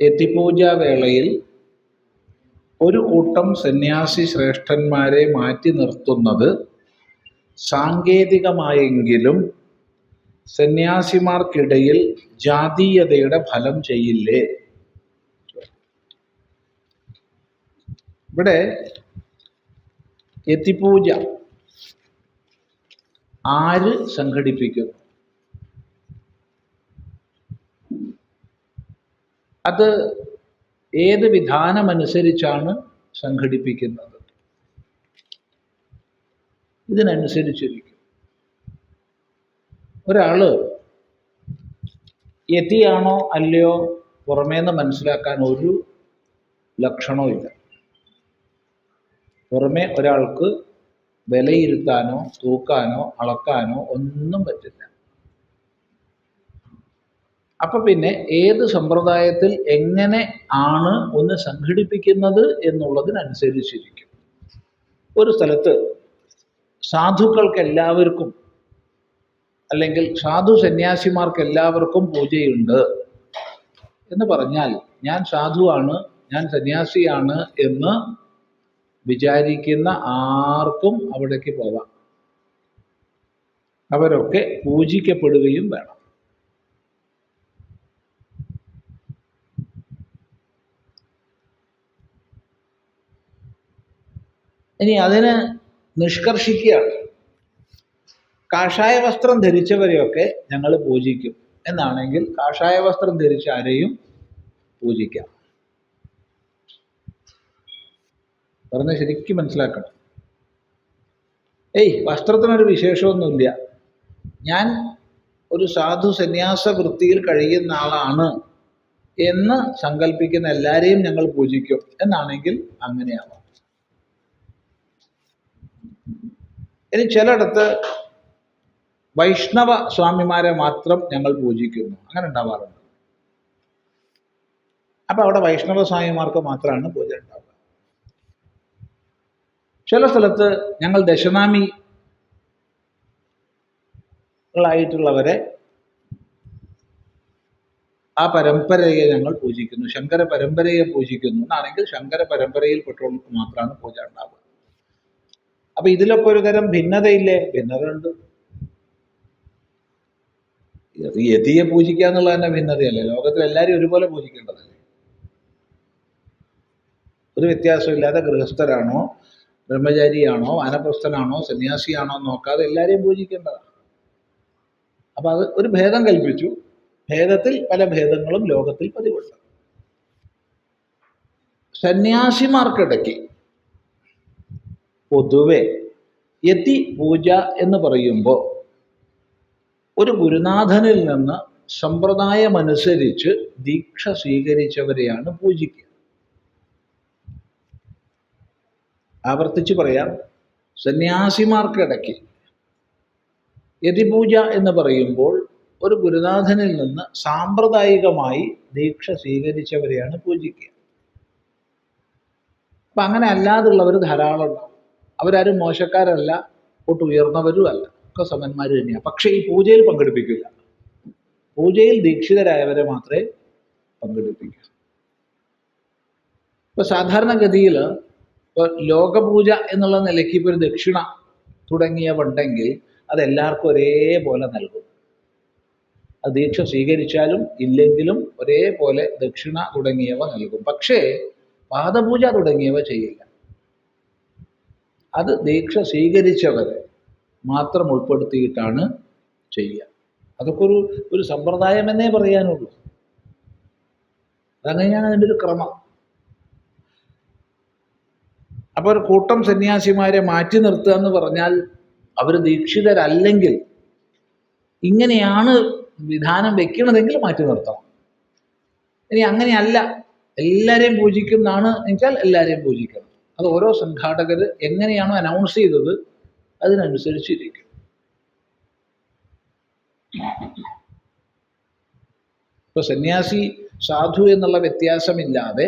എത്തിപൂജാ വേളയിൽ ഒരു കൂട്ടം സന്യാസി ശ്രേഷ്ഠന്മാരെ മാറ്റി നിർത്തുന്നത് സാങ്കേതികമായെങ്കിലും സന്യാസിമാർക്കിടയിൽ ജാതീയതയുടെ ഫലം ചെയ്യില്ലേ? ഇവിടെ എത്തിപൂജ ആര് സംഘടിപ്പിക്കും? അത് ഏത് വിധാനമനുസരിച്ചാണ് സംഘടിപ്പിക്കുന്നത്? ഇതിനനുസരിച്ചിരിക്കും. ഒരാൾ യതിയാണോ അല്ലയോ പുറമേന്ന് മനസ്സിലാക്കാൻ ഒരു ലക്ഷണവും ഇല്ല പുറമേ ഒരാൾക്ക് വിലയിരുത്താനോ തൂക്കാനോ അളക്കാനോ ഒന്നും പറ്റില്ല. അപ്പൊ പിന്നെ ഏത് സമ്പ്രദായത്തിൽ എങ്ങനെ ആണ് ഒന്ന് സംഘടിപ്പിക്കുന്നത് എന്നുള്ളതിനനുസരിച്ചിരിക്കും. ഒരു സ്ഥലത്ത് സാധുക്കൾക്ക് എല്ലാവർക്കും അല്ലെങ്കിൽ സാധു സന്യാസിമാർക്ക് എല്ലാവർക്കും പൂജയുണ്ട് എന്ന് പറഞ്ഞാൽ ഞാൻ സാധുവാണ് ഞാൻ സന്യാസിയാണ് എന്ന് വിചാരിക്കുന്ന ആർക്കും അവിടേക്ക് പോവാം അവരൊക്കെ പൂജിക്കപ്പെടുകയും വേണം. ഇനി അതിന് നിഷ്കർഷിക്കുകയാണ്. കാഷായ വസ്ത്രം ധരിച്ചവരെയൊക്കെ ഞങ്ങൾ പൂജിക്കും. എന്നാണെങ്കിൽ കാഷായ വസ്ത്രം ധരിച്ച ആരെയും പൂജിക്കാം. പറഞ്ഞ ശരിക്കും മനസ്സിലാക്കണം. ഏയ് വസ്ത്രത്തിനൊരു വിശേഷമൊന്നുമില്ല. ഞാൻ ഒരു സാധു സന്യാസ വൃത്തിയിൽ കഴിയുന്ന ആളാണ് എന്ന് സങ്കല്പിക്കുന്ന എല്ലാവരെയും ഞങ്ങൾ പൂജിക്കും എന്നാണെങ്കിൽ അങ്ങനെയാവാം. ഇനി ചിലയിടത്ത് വൈഷ്ണവ സ്വാമിമാരെ മാത്രം ഞങ്ങൾ പൂജിക്കുന്നു. അങ്ങനെ ഉണ്ടാവാറുണ്ട്. അപ്പൊ അവിടെ വൈഷ്ണവ സ്വാമിമാർക്ക് മാത്രമാണ് പൂജ ഉണ്ടാവുക. ചില സ്ഥലത്ത് ഞങ്ങൾ ദശനാമി ായിട്ടുള്ളവരെ ആ പരമ്പരയെ ഞങ്ങൾ പൂജിക്കുന്നു. ശങ്കര പരമ്പരയെ പൂജിക്കുന്നു എന്നാണെങ്കിൽ ശങ്കര പരമ്പരയിൽ പെട്ടവർക്ക് മാത്രമാണ് പൂജ ഉണ്ടാവുക. അപ്പൊ ഇതിലൊക്കെ ഒരു തരം ഭിന്നതയില്ലേ? ഭിന്നത ഉണ്ട് യതിയെ പൂജിക്കുക എന്നുള്ളത് തന്നെ ഭിന്നതയല്ലേ? ലോകത്തിൽ എല്ലാവരും ഒരുപോലെ പൂജിക്കേണ്ടതല്ലേ? ഒരു വ്യത്യാസമില്ലാതെ ഗൃഹസ്ഥരാണോ ബ്രഹ്മചാരിയാണോ വാനപ്രസ്ഥനാണോ സന്യാസിയാണോ നോക്കാതെ എല്ലാവരെയും പൂജിക്കേണ്ടതാണ്. അപ്പൊ അത് ഒരു ഭേദം കൽപ്പിച്ചു. ഭേദത്തിൽ പല ഭേദങ്ങളും ലോകത്തിൽ പതിവുണ്ട്. സന്യാസിമാർക്കിടയ്ക്ക് പൊതുവെ യതി പൂജ എന്ന് പറയുമ്പോൾ ഒരു ഗുരുനാഥനിൽ നിന്ന് സമ്പ്രദായമനുസരിച്ച് ദീക്ഷ സ്വീകരിച്ചവരെയാണ് പൂജിക്കുക. ആവർത്തിച്ച് പറയാം. സന്യാസിമാർക്കിടയ്ക്ക് യതിപൂജ എന്ന് പറയുമ്പോൾ ഒരു ഗുരുനാഥനിൽ നിന്ന് സാമ്പ്രദായികമായി ദീക്ഷ സ്വീകരിച്ചവരെയാണ് പൂജിക്കുക. അപ്പം അങ്ങനെ അല്ലാതുള്ളവർ ധാരാളം ഉണ്ടാവും. അവരാരും മോശക്കാരല്ല ഒട്ട് ഉയർന്നവരും അല്ല ഒക്കെ സമന്മാർ തന്നെയാണ് പക്ഷേ ഈ പൂജയിൽ പങ്കെടുപ്പിക്കില്ല പൂജയിൽ ദീക്ഷിതരായവരെ മാത്രമേ പങ്കെടുപ്പിക്കൂ ഇപ്പൊ സാധാരണഗതിയിൽ ഇപ്പോൾ ലോകപൂജ എന്നുള്ള നിലയ്ക്ക് ഇപ്പോൾ ഒരു ദക്ഷിണ തുടങ്ങിയവുണ്ടെങ്കിൽ അത് എല്ലാവർക്കും ഒരേപോലെ നൽകും. അത് ദീക്ഷ സ്വീകരിച്ചാലും ഇല്ലെങ്കിലും ഒരേപോലെ ദക്ഷിണ തുടങ്ങിയവ നൽകും. പക്ഷേ പാദപൂജ തുടങ്ങിയവ ചെയ്യില്ല. അത് ദീക്ഷ സ്വീകരിച്ചവരെ മാത്രം ഉൾപ്പെടുത്തിയിട്ടാണ് ചെയ്യുക. അതൊക്കെ ഒരു ഒരു സമ്പ്രദായം എന്നേ പറയാനുള്ളൂ. അതങ്ങനെയാണ് അതിന്റെ ഒരു ക്രമം. അപ്പോൾ ഒരു കൂട്ടം സന്യാസിമാരെ മാറ്റി നിർത്തുക എന്ന് പറഞ്ഞാൽ അവർ ദീക്ഷിതരല്ലെങ്കിൽ ഇങ്ങനെയാണ് വിധാനം വെക്കണതെങ്കിൽ മാറ്റി നിർത്തണം. ഇനി അങ്ങനെയല്ല എല്ലാവരെയും പൂജിക്കുന്നതാണ് എന്നുവെച്ചാൽ എല്ലാവരെയും പൂജിക്കണം. അത് ഓരോ സംഘാടകർ എങ്ങനെയാണോ അനൗൺസ് ചെയ്തത് അതിനനുസരിച്ചിരിക്കും. ഇപ്പൊ സന്യാസി സാധു എന്നുള്ള വ്യത്യാസമില്ലാതെ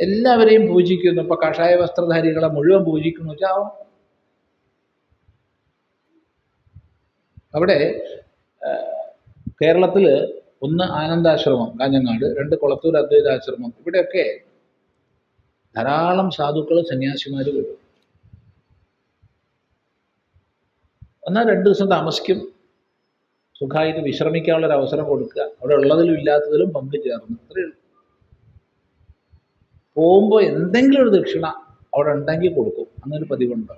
എല്ലാവരെയും പൂജിക്കുന്നു. ഇപ്പൊ കഷായ വസ്ത്രധാരികളെ മുഴുവൻ പൂജിക്കുന്നു. വെച്ചാൽ അവിടെ കേരളത്തിൽ ഒന്ന് ആനന്ദാശ്രമം കാഞ്ഞങ്ങാട് രണ്ട് കൊളത്തൂർ അദ്വൈതാശ്രമം. ഇവിടെയൊക്കെ ധാരാളം സാധുക്കൾ സന്യാസിമാർ വരും. എന്നാൽ രണ്ട് ദിവസം താമസിക്കും. സുഖമായിട്ട് വിശ്രമിക്കാനുള്ളൊരു അവസരം കൊടുക്കുക. അവിടെ ഉള്ളതിലും ഇല്ലാത്തതിലും പങ്കു ചേർന്നു. അത്രയേ ഉള്ളൂ. പോകുമ്പോൾ എന്തെങ്കിലും ഒരു ദക്ഷിണ അവിടെ ഉണ്ടെങ്കിൽ കൊടുക്കും. അങ്ങനൊരു പതിവുണ്ട്.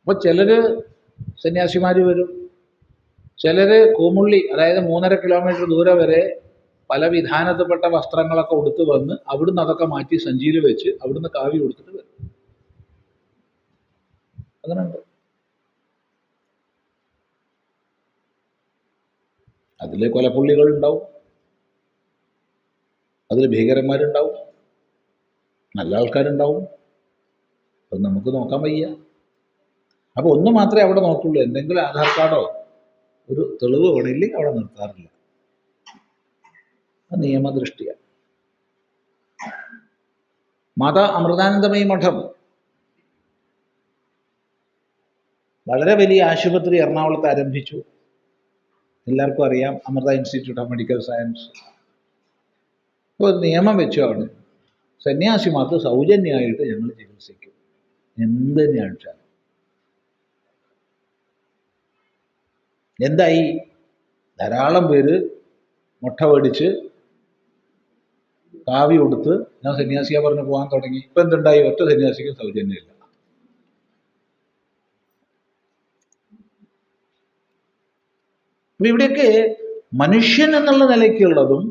അപ്പോൾ ചിലര് സന്യാസിമാര് വരും. ചിലര് കൂമുള്ളി അതായത് മൂന്നര കിലോമീറ്റർ ദൂരെ വരെ പല വിധാനത്തിൽപ്പെട്ട വസ്ത്രങ്ങളൊക്കെ ഉടുത്ത് വന്ന് അവിടുന്ന് അതൊക്കെ മാറ്റി സഞ്ചിയിൽ വെച്ച് അവിടുന്ന് കാവി കൊടുത്തിട്ട് വരും. അങ്ങനെയുണ്ട്. അതിൽ കൊലപ്പുള്ളികൾ ഉണ്ടാവും അതിൽ ഭീകരന്മാരുണ്ടാവും. നല്ല ആൾക്കാരുണ്ടാവും. അത് നമുക്ക് നോക്കാൻ വയ്യ. അപ്പോൾ ഒന്ന് മാത്രമേ അവിടെ നോക്കുള്ളൂ. എന്തെങ്കിലും ആധാർ കാർഡോ ഒരു തെളിവ് വേണമെങ്കിൽ അവിടെ നിർത്താറില്ല. നിയമദൃഷ്ടിയ. മാതാ അമൃതാനന്ദമയി മഠം. വളരെ വലിയ ആശുപത്രി എറണാകുളത്ത് ആരംഭിച്ചു. എല്ലാവർക്കും അറിയാം. Amrita Institute of Medical Science. ഒരു നിയമം വെച്ചാണ് സന്യാസി സന്യാസിമാർക്ക് സൗജന്യമായിട്ട് ഞങ്ങൾ ചികിത്സിക്കും. എന്ത് എന്തായി? ധാരാളം പേര് മുട്ട മേടിച്ച് കാവി കൊടുത്ത് ഞാൻ സന്യാസിയാ പറഞ്ഞ് പോകാൻ തുടങ്ങി. ഇപ്പം എന്തുണ്ടായി? ഒറ്റ സന്യാസിക്കും സൗജന്യമില്ല. അപ്പൊ ഇവിടെയൊക്കെ മനുഷ്യൻ എന്നുള്ള നിലയ്ക്കുള്ളതും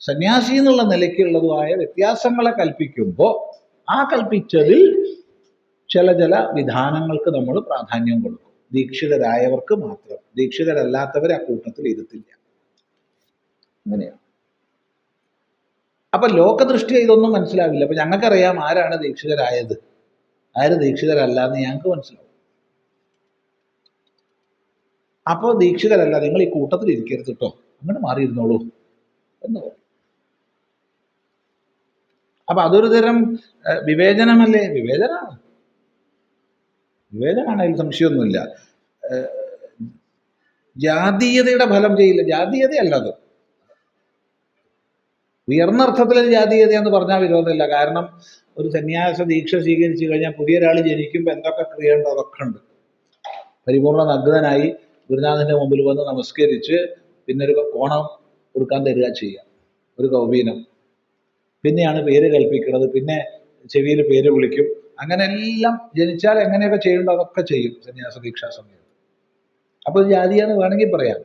സന്യാസി എന്നുള്ള നിലയ്ക്കുള്ളതുമായ വ്യത്യാസങ്ങളെ കൽപ്പിക്കുമ്പോൾ ആ കൽപ്പിച്ചതിൽ ചില ചില വിധാനങ്ങൾക്ക് നമ്മൾ പ്രാധാന്യം കൊടുക്കും. ദീക്ഷിതരായവർക്ക് മാത്രം. ദീക്ഷിതരല്ലാത്തവരെ ആ കൂട്ടത്തിൽ ഇരുത്തില്ല. അങ്ങനെയാണ്. അപ്പൊ ലോകദൃഷ്ടി ഇതൊന്നും മനസ്സിലാവില്ല. അപ്പൊ ഞങ്ങൾക്കറിയാം ആരാണ് ദീക്ഷിതരായത്. ആര് ദീക്ഷിതരല്ല എന്ന് ഞങ്ങൾക്ക് മനസ്സിലാവും. അപ്പോൾ ദീക്ഷിതരല്ല. നിങ്ങൾ ഈ കൂട്ടത്തിൽ ഇരിക്കരുത് കേട്ടോ അങ്ങോട്ട് മാറിയിരുന്നോളൂ എന്ന് പറയും. അപ്പൊ അതൊരു തരം വിവേചനമല്ലേ? വിവേചനമാണ് വിവേചനമാണ് അതിൽ സംശയമൊന്നുമില്ല ജാതീയതയുടെ ഫലം ചെയ്യില്ല. ജാതീയതയല്ല അത് ഉയർന്ന അർത്ഥത്തിൽ ജാതീയത എന്ന് പറഞ്ഞാൽ വിരോധമില്ല. കാരണം ഒരു സന്യാസ ദീക്ഷ സ്വീകരിച്ചു കഴിഞ്ഞാൽ പുതിയൊരാൾ ജനിക്കുമ്പോൾ എന്തൊക്കെ ക്രിയേണ്ടത് അതൊക്കെ ഉണ്ട്. പരിപൂർണ നഗ്നനായി ഗുരുനാഥന്റെ മുമ്പിൽ വന്ന് നമസ്കരിച്ച് പിന്നെ ഒരു കോണം കൊടുക്കാൻ തരിക ചെയ്യുക ഒരു കൗബീനം പിന്നെയാണ് പേര് കൽപ്പിക്കുന്നത് പിന്നെ ചെവിയിൽ പേര് വിളിക്കും. അങ്ങനെ എല്ലാം ജനിച്ചാൽ എങ്ങനെയൊക്കെ ചെയ്യേണ്ടോ അതൊക്കെ ചെയ്യും സന്യാസ ദീക്ഷാ സമയത്ത്. അപ്പോൾ ജാതിയാന്ന് വേണമെങ്കിൽ പറയാം.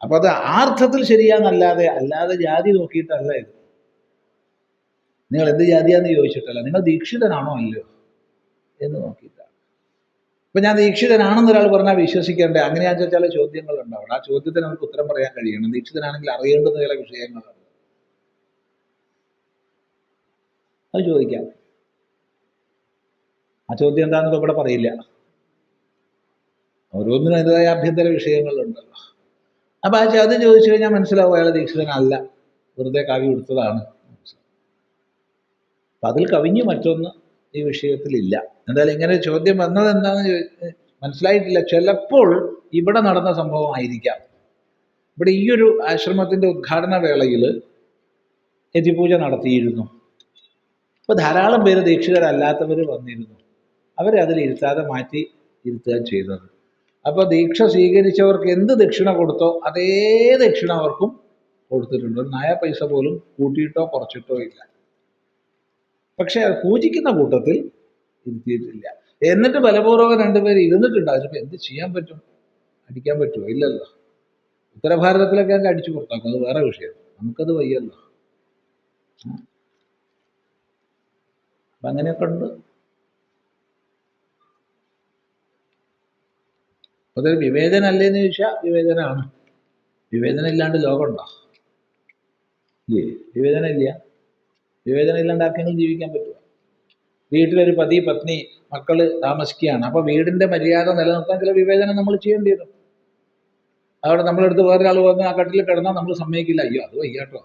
അപ്പൊ അത് ആ അർത്ഥത്തിൽ ശരിയാന്നല്ലാതെ അല്ലാതെ ജാതി നോക്കിയിട്ടല്ല ഇത്. നിങ്ങൾ എന്ത് ജാതിയാന്ന് ചോദിച്ചിട്ടല്ല നിങ്ങൾ ദീക്ഷിതനാണോ അല്ലയോ എന്ന് നോക്കിയിട്ടാണ്. ഇപ്പൊ ഞാൻ ദീക്ഷിതനാണെന്ന് ഒരാൾ പറഞ്ഞാൽ വിശ്വസിക്കേണ്ടേ? അങ്ങനെയാണെന്ന് വെച്ചാൽ ചോദ്യങ്ങൾ ഉണ്ടാവണം ആ ചോദ്യത്തിന് നമുക്ക് ഉത്തരം പറയാൻ കഴിയണം. ദീക്ഷിതനാണെങ്കിൽ അറിയേണ്ടുന്ന ചില വിഷയങ്ങളാണ്. അത് ചോദിക്കാം. ആ ചോദ്യം എന്താണെന്ന് ഇവിടെ പറയില്ല. ഓരോന്നിനും അതിന്റെതായ ആഭ്യന്തര വിഷയങ്ങളുണ്ടല്ലോ. അപ്പൊ ആ ചോദ്യം ചോദിച്ചു കഴിഞ്ഞാൽ മനസ്സിലാവും അയാൾ ദീക്ഷിതനല്ല. വെറുതെ കവി കൊടുത്തതാണ് അപ്പൊ അതിൽ കവിഞ്ഞ് മറ്റൊന്ന് ഈ വിഷയത്തിലില്ല. എന്തായാലും ഇങ്ങനെ ചോദ്യം വന്നത് എന്താണെന്ന് മനസ്സിലായിട്ടില്ല. ചിലപ്പോൾ ഇവിടെ നടന്ന സംഭവമായിരിക്കാം. ഇവിടെ ഈ ഒരു ആശ്രമത്തിന്റെ ഉദ്ഘാടന വേളയിൽ യതിപൂജ നടത്തിയിരുന്നു. അപ്പോൾ ധാരാളം പേര് ദീക്ഷിതരല്ലാത്തവർ വന്നിരുന്നു. അവരെ ഇരുത്താതെ മാറ്റി ഇരുത്തുക ചെയ്തത്. അപ്പോൾ ദീക്ഷ സ്വീകരിച്ചവർക്ക് എന്ത് ദക്ഷിണ കൊടുത്തോ അതേ ദക്ഷിണ അവർക്കും കൊടുത്തിട്ടുണ്ട്. ഒരു നായ പൈസ പോലും കൂട്ടിയിട്ടോ കുറച്ചിട്ടോ ഇല്ല. പക്ഷേ പക്ഷെ പൂജിക്കുന്ന കൂട്ടത്തിൽ ഇരുത്തിയിട്ടില്ല. എന്നിട്ട് ബലപൂർവം രണ്ടുപേർ ഇരുന്നിട്ടുണ്ട്. അതിനിപ്പോൾ എന്ത് ചെയ്യാൻ പറ്റും? അടിക്കാൻ പറ്റുമോ? ഇല്ലല്ലോ. ഉത്തരഭാരതത്തിലൊക്കെ അതിന്റെ അടിച്ചു പുറത്താക്കും. അത് വേറെ വിഷയം നമുക്കത് വയ്യല്ലോ. അപ്പം അങ്ങനെയൊക്കെ ഉണ്ട്. അതൊരു വിവേചനം അല്ലേന്ന് ചോദിച്ചാൽ വിവേചനമാണ്. വിവേചനം ഇല്ലാണ്ട് ലോകമുണ്ടോ? ഇല്ലേ? വിവേചനം ഇല്ല വിവേചനം ഇല്ലാണ്ട് ആർക്കെങ്കിലും ജീവിക്കാൻ പറ്റുമോ വീട്ടിലൊരു പതി പത്നി മക്കൾ താമസിക്കുകയാണ്. അപ്പോൾ വീടിന്റെ മര്യാദ നിലനിർത്താൻ ചില വിവേചനം നമ്മൾ ചെയ്യേണ്ടി വരും. അവിടെ നമ്മളെടുത്ത് വേറൊരാൾ വന്ന് ആ കട്ടിൽ കിടന്നാൽ നമ്മൾ സമ്മതിക്കില്ല. അയ്യോ അത് വയ്യാട്ടോ.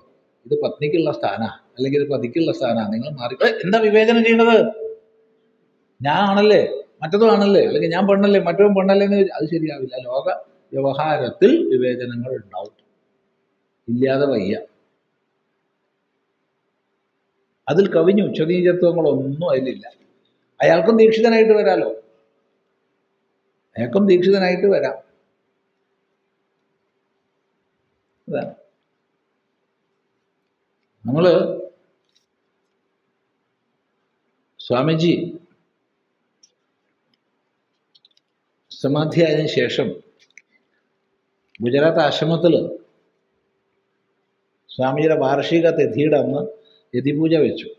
ഇത് പത്നിക്കുള്ള സ്ഥാനാ അല്ലെങ്കിൽ ഇത് പതിക്കുള്ള സ്ഥാനാ നിങ്ങൾ മാറി എന്താ വിവേചനം ചെയ്യണത് ഞാൻ ആണല്ലേ? മറ്റതും ആണല്ലേ? അല്ലെങ്കിൽ ഞാൻ പെണ്ണല്ലേ? മറ്റവൻ പെണ്ണല്ലേ എന്ന് അത് ശരിയാവില്ല. ലോക വ്യവഹാരത്തിൽ വിവേചനങ്ങൾ ഉണ്ടാവും. ഇല്ലാതെ വയ്യ. അതിൽ കവിഞ്ഞു. ഉച്ചനീചത്വങ്ങളൊന്നും അതിലില്ല. അയാൾക്കും ദീക്ഷിതനായിട്ട് വരാലോ? അയാൾക്കും ദീക്ഷിതനായിട്ട് വരാം. നമ്മൾ സ്വാമിജി സമാധിയായതിനു ശേഷം ഗുജറാത്ത് ആശ്രമത്തിൽ സ്വാമിജിയുടെ വാർഷിക തിഥിയുടെ അന്ന് യതിപൂജ വെച്ചു.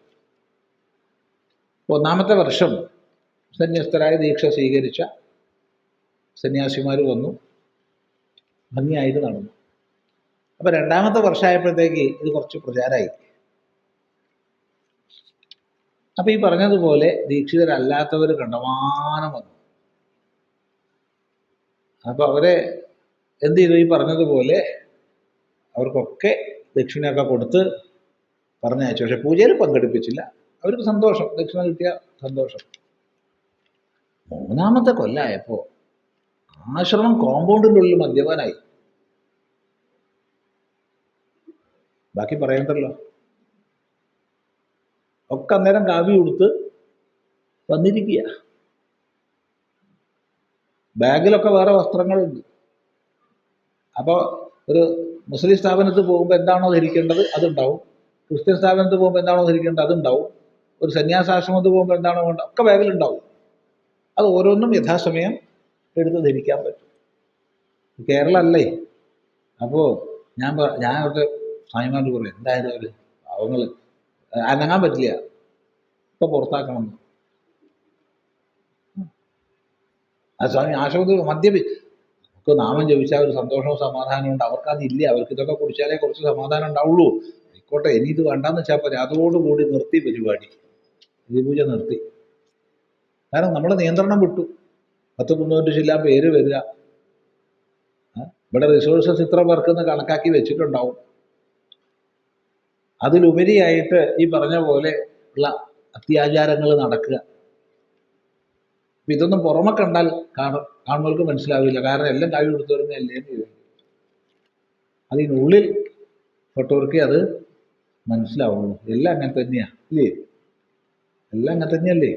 ഒന്നാമത്തെ വർഷം സന്യസ്തരായ ദീക്ഷ സ്വീകരിച്ച സന്യാസിമാർ വന്നു. ഭംഗിയായിട്ട് നടന്നു. അപ്പൊ രണ്ടാമത്തെ വർഷമായപ്പോഴത്തേക്ക് ഇത് കുറച്ച് പ്രചാരമായി. അപ്പൊ ഈ പറഞ്ഞതുപോലെ ദീക്ഷിതരല്ലാത്തവർ കണ്ടമാനം വന്നു. അപ്പൊ അവരെ എന്ത് ചെയ്തു? ഈ പറഞ്ഞതുപോലെ അവർക്കൊക്കെ ദക്ഷിണയൊക്കെ കൊടുത്ത് പറഞ്ഞയച്ചു. പക്ഷെ പൂജയിൽ പങ്കെടുപ്പിച്ചില്ല. അവർക്ക് സന്തോഷം. ദക്ഷിണ കിട്ടിയ സന്തോഷം. മൂന്നാമത്തെ കൊല്ലായപ്പോ ആശ്രമം കോമ്പൗണ്ടിന്റെ ഉള്ളിൽ മദ്യപാനായി. ബാക്കി പറയണ്ടല്ലോ. ഒക്കെ അന്നേരം കാവി കൊടുത്ത് വന്നിരിക്കുക. ബാഗിലൊക്കെ വേറെ വസ്ത്രങ്ങളുണ്ട്. അപ്പോൾ ഒരു മുസ്ലിം സ്ഥാപനത്തിൽ പോകുമ്പോൾ എന്താണോ ധരിക്കേണ്ടത് അതുണ്ടാവും. ക്രിസ്ത്യൻ സ്ഥാപനത്തിൽ പോകുമ്പോൾ എന്താണോ ധരിക്കേണ്ടത് അതുണ്ടാവും. ഒരു സന്യാസാശ്രമത്തിൽ പോകുമ്പോൾ എന്താണോ വേണ്ടത് ഒക്കെ ബാഗിലുണ്ടാവും. അത് ഓരോന്നും യഥാസമയം എടുത്ത് ധരിക്കാൻ പറ്റും. കേരളമല്ലേ അപ്പോൾ ഞാൻ ഞാൻ സ്വാമിമാരോട് പറയും എന്തായാലും അവർ അവങ്ങൾ അനങ്ങാൻ പറ്റില്ല. ഇപ്പൊ പുറത്താക്കണം. ആ സ്വാമി ആശുപത്രി മദ്യപി നമുക്ക് നാമം ജപിച്ചാൽ ഒരു സന്തോഷവും സമാധാനവും ഉണ്ട്. അവർക്ക് അതില്ല അവർക്ക് ഇതൊക്കെ കുടിച്ചാലേ കുറച്ച് സമാധാനം ഉണ്ടാവുള്ളൂ. ആയിക്കോട്ടെ ഇനി ഇത് വേണ്ടാന്ന് വെച്ചാൽ പോലെ അതോടുകൂടി നിർത്തി പരിപാടി. പൂജ നിർത്തി. കാരണം നമ്മുടെ നിയന്ത്രണം വിട്ടു. പത്ത് മുന്നൂറ് ചില്ല പേര് വരിക. ഇവിടെ റിസോഴ്സസ് ഇത്ര പേർക്കെന്ന് കണക്കാക്കി വെച്ചിട്ടുണ്ടാവും. അതിലുപരിയായിട്ട് ഈ പറഞ്ഞ പോലെ ഉള്ള അത്യാചാരങ്ങൾ നടക്കുക. ഇതൊന്നും പുറമെ കണ്ടാൽ കാണ കാണുന്നവർക്ക് മനസ്സിലാവില്ല. കാരണം എല്ലാം കാവ്യ കൊടുത്തവരുന്ന അല്ലേ എന്ന് ചോദിക്കും. അതിനുള്ളിൽ പെട്ടവർക്ക് അത് മനസ്സിലാവുള്ളൂ എല്ലാം അങ്ങനെ തന്നെയാ ഇല്ലേ എല്ലാം അങ്ങനെ തന്നെയല്ലേ?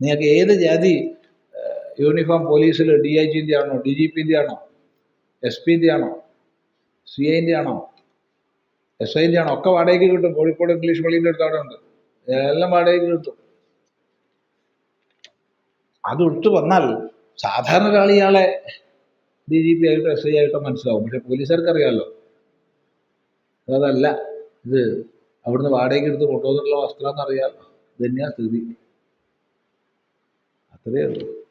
നിങ്ങൾക്ക് ഏത് ജാതി യൂണിഫോം പോലീസിൽ ഡി ഐ ജിന്റെ ആണോ ഡി ജി പിന്റെ ആണോ എസ് പിന്റെ ആണോ സി ഐന്റെ ആണോ? എസ് ഐന്റെ ആണോ? ഒക്കെ വാടകയ്ക്ക് കിട്ടും. കോഴിക്കോട് ഇംഗ്ലീഷ് പള്ളിന്റെ അടുത്ത് അവിടെ ഉണ്ട്. എല്ലാം വാടകയ്ക്ക് കിട്ടും. അത് വിട്ടു വന്നാൽ സാധാരണ ഒരാൾ ഇയാളെ ഡി ജി പി ആയിട്ടോ എസ് ഐ ആയിട്ടോ മനസ്സിലാവും. പക്ഷെ പോലീസുകാർക്ക് അറിയാമല്ലോ അതല്ല. ഇത് അവിടുന്ന് വാടകയ്ക്ക് എടുത്ത് കൊണ്ടുവന്നിട്ടുള്ള വസ്ത്രം എന്നറിയാമല്ലോ ഇത് തന്നെയാ സ്ഥിതി. അത്രയേ ഉള്ളൂ.